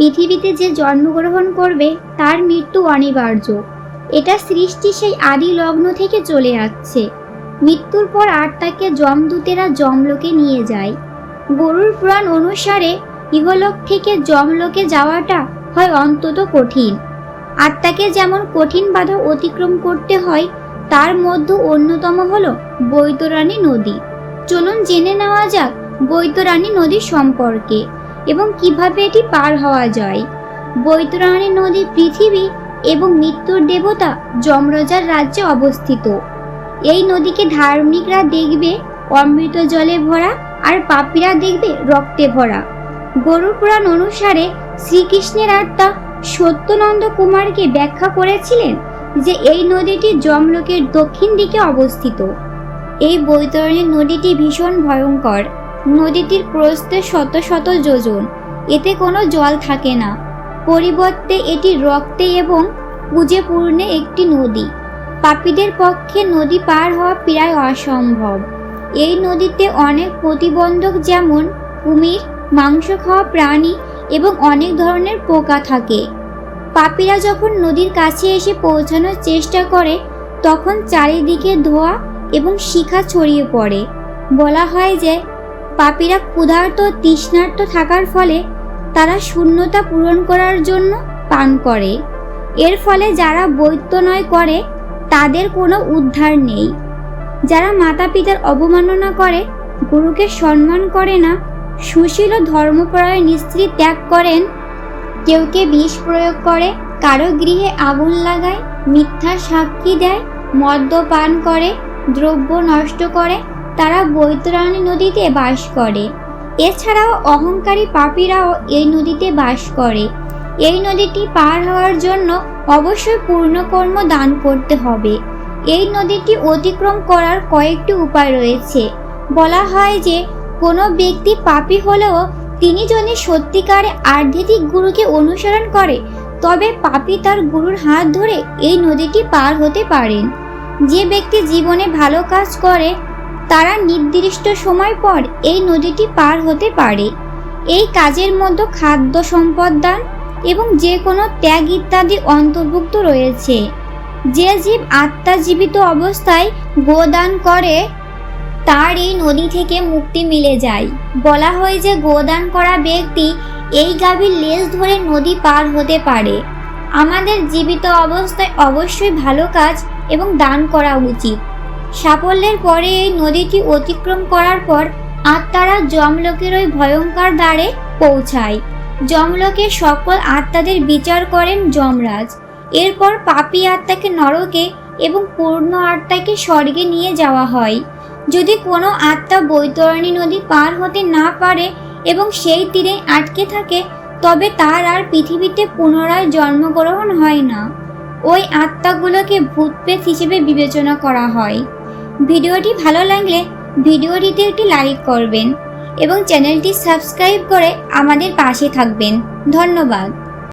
পৃথিবীতে যে জন্মগ্রহণ করবে, তার মৃত্যু অনিবার্য। এটা সৃষ্টি সেই আদি লগ্ন থেকে চলে আসছে। মৃত্যুর পর আত্মাকে যমদূতেরা যমলোকে নিয়ে যায়। গরুর পুরাণ অনুসারে ইহলোক থেকে যমলোকে যাওয়াটা হয় অন্তত কঠিন। আত্মাকে যেমন কঠিন বাধা অতিক্রম করতে হয়, তার মধ্যে অন্যতম হল বৈতরণী নদী। চলুন জেনে নেওয়া যাক বৈতরণী নদী সম্পর্কে। এবং কীভাবে এটি পার হওয়া যায়। বৈতরণী নদী পৃথিবী এবং মৃত্যুর দেবতা যমরাজার রাজ্যে অবস্থিত। এই নদীকে ধার্মিকরা দেখবে অমৃত জলে ভরা আর পাপীরা দেখবে রক্তে ভরা। গরুর পুরাণ অনুসারে শ্রীকৃষ্ণের আত্মা সত্যনন্দ কুমারকে ব্যাখ্যা করেছিলেন যে এই নদীটি যমলোকের দক্ষিণ দিকে অবস্থিত। এই বৈতরণী নদীটি ভীষণ ভয়ঙ্কর। নদীটির প্রস্থে শত শত যোজন। এতে কোনো জল থাকে না। পরিবর্তে এটি রক্তে এবং পুজে পূর্ণে একটি নদী। পাপীদের পক্ষে নদী পার হওয়া প্রায় অসম্ভব। এই নদীতে অনেক প্রতিবন্ধক যেমন কুমির, মাংস খাওয়া প্রাণী এবং অনেক ধরনের পোকা থাকে। পাপীরা যখন নদীর কাছে এসে পৌঁছানোর চেষ্টা করে, তখন চারিদিকে ধোয়া এবং শিখা ছড়িয়ে পড়ে। বলা হয় যে পাপীরা ক্ষুধার্ত তৃষ্ণার্ত থাকার ফলে তারা শূন্যতা পূরণ করার জন্য পান করে। এর ফলে যারা বৈত্যনয় করে, তাদের কোনো উদ্ধার নেই। যারা মাতা পিতার অবমাননা করে, গুরুকে সম্মান করে না, সুশীল ও ধর্মপরায়ণ স্ত্রী ত্যাগ করেন, কেউ কে বিষ প্রয়োগ করে, কারও গৃহে আগুন লাগায়, মিথ্যা সাক্ষী দেয়, মদ্যপান করে, দ্রব্য নষ্ট করে তারা বৈতরণী নদীতে বাস করে। এছাড়াও অহংকারী পাপীরাও এই নদীতে বাস করে। এই নদীটি পার হওয়ার জন্য অবশ্যই পূর্ণকর্ম দান করতে হবে। এই নদীটি অতিক্রম করার কয়েকটি উপায় রয়েছে। বলা হয় যে, কোনো ব্যক্তি পাপী হলেও তিনি যদি সত্যিকারে আধ্যাত্মিক গুরুকে অনুসরণ করে, তবে পাপী তার গুরুর হাত ধরে এই নদীটি পার হতে পারেন। যে ব্যক্তি জীবনে ভালো কাজ করে তারা নির্দিষ্ট সময় পর এই নদীটি পার হতে পারে। এই কাজের মধ্যে খাদ্য সম্পদ দান এবং যে কোনো ত্যাগ ইত্যাদি অন্তর্ভুক্ত রয়েছে। যে জীব আত্মা জীবিত অবস্থায় গোদান করে, তার এই নদী থেকে মুক্তি মিলে যায়। বলা হয় যে গোদান করা ব্যক্তি এই গাভীর লেজ ধরে নদী পার হতে পারে। আমাদের জীবিত অবস্থায় অবশ্যই ভালো কাজ এবং দান করা উচিত। সাফল্যের পরে এই নদীটি অতিক্রম করার পর আত্মারা যমলোকের ওই ভয়ঙ্কর দ্বারে পৌঁছায়। যমলোকে সকল আত্মাদের বিচার করেন যমরাজ। এরপর পাপী আত্মাকে নরকে এবং পূর্ণ আত্মাকে স্বর্গে নিয়ে যাওয়া হয়। যদি কোনো আত্মা বৈতরণী নদী পার হতে না পারে এবং সেই তীরে আটকে থাকে, তবে তার আর পৃথিবীতে পুনরায় জন্মগ্রহণ হয় না। ওই আত্মাগুলোকে ভূতপ্রেত হিসেবে বিবেচনা করা হয়। ভিডিওটি ভালো লাগলে ভিডিওটিতে একটি লাইক করবেন এবং চ্যানেলটি সাবস্ক্রাইব করে আমাদের পাশে থাকবেন। ধন্যবাদ।